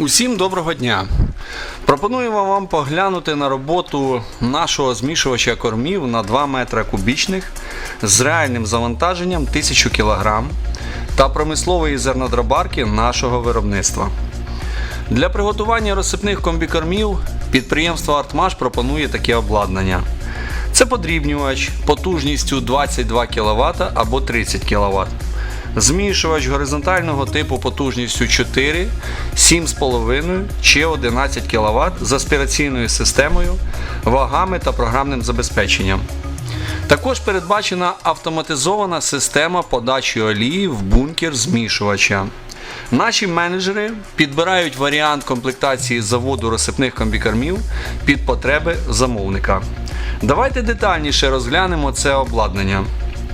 Усім доброго дня! Пропонуємо вам поглянути на роботу нашого змішувача кормів на 2 метра кубічних з реальним завантаженням 1000 кг та промислової зернодробарки нашого виробництва. Для приготування розсипних комбікормів підприємство Артмаш пропонує таке обладнання. Це подрібнювач потужністю 22 кВт або 30 кВт. Змішувач горизонтального типу потужністю 4, 7,5 чи 11 кВт з аспіраційною системою, вагами та програмним забезпеченням. Також передбачена автоматизована система подачі олії в бункер змішувача. Наші менеджери підбирають варіант комплектації заводу розсипних комбікормів під потреби замовника. Давайте детальніше розглянемо це обладнання.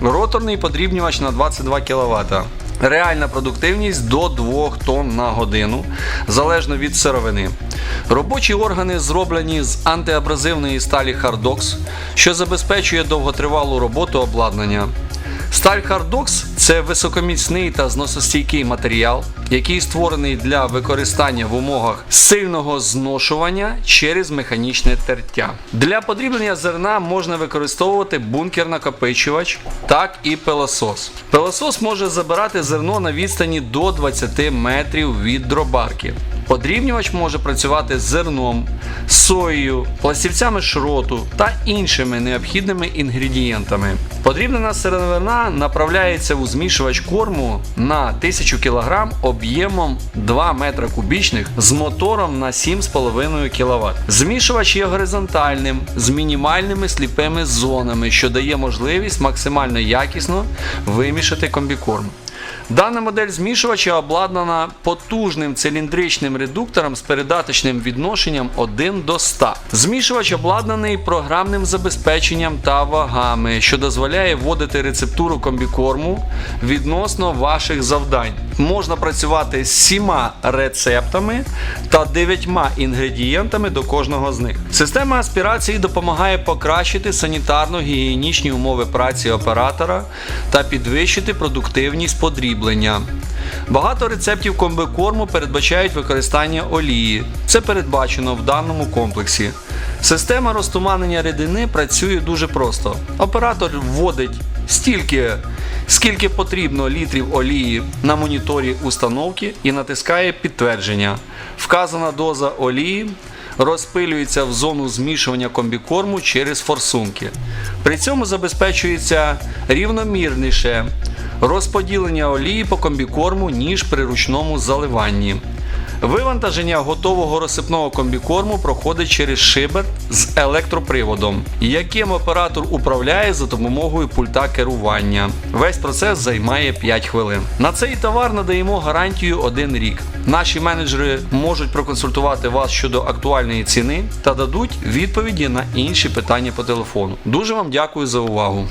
Роторний подрібнювач на 22 кВт. Реальна продуктивність до 2 тонн на годину, залежно від сировини. Робочі органи зроблені з антиабразивної сталі Hardox, що забезпечує довготривалу роботу обладнання. Сталь Hardox – це високоміцний та зносостійкий матеріал, який створений для використання в умовах сильного зношування через механічне тертя. Для подрібнення зерна можна використовувати бункер-накопичувач, так і пилосос. Пилосос може забирати зерно на відстані до 20 метрів від дробарки. Подрібнювач може працювати з зерном, соєю, пластівцями шроту та іншими необхідними інгредієнтами. Подрібнена сировина направляється у змішувач корму на 1000 кг об'ємом 2 метра кубічних з мотором на 7,5 кВт. Змішувач є горизонтальним з мінімальними сліпими зонами, що дає можливість максимально якісно вимішати комбікорм. Дана модель змішувача обладнана потужним циліндричним редуктором з передаточним відношенням 1 до 100. Змішувач обладнаний програмним забезпеченням та вагами, що дозволяє вводити рецептуру комбікорму відносно ваших завдань. Можна працювати з 7 рецептами та 9 інгредієнтами до кожного з них. Система аспірації допомагає покращити санітарно-гігієнічні умови праці оператора та підвищити продуктивність подріблення. Багато рецептів комбикорму передбачають використання олії. Це передбачено в даному комплексі. Система розтуманення рідини працює дуже просто. Оператор вводить стільки, скільки потрібно літрів олії на моніторі установки і натискає підтвердження. Вказана доза олії розпилюється в зону змішування комбікорму через форсунки. При цьому забезпечується рівномірніше розподілення олії по комбікорму, ніж при ручному заливанні. Вивантаження готового розсипного комбікорму проходить через шибер з електроприводом, яким оператор управляє за допомогою пульта керування. Весь процес займає 5 хвилин. На цей товар надаємо гарантію 1 рік. Наші менеджери можуть проконсультувати вас щодо актуальної ціни та дадуть відповіді на інші питання по телефону. Дуже вам дякую за увагу.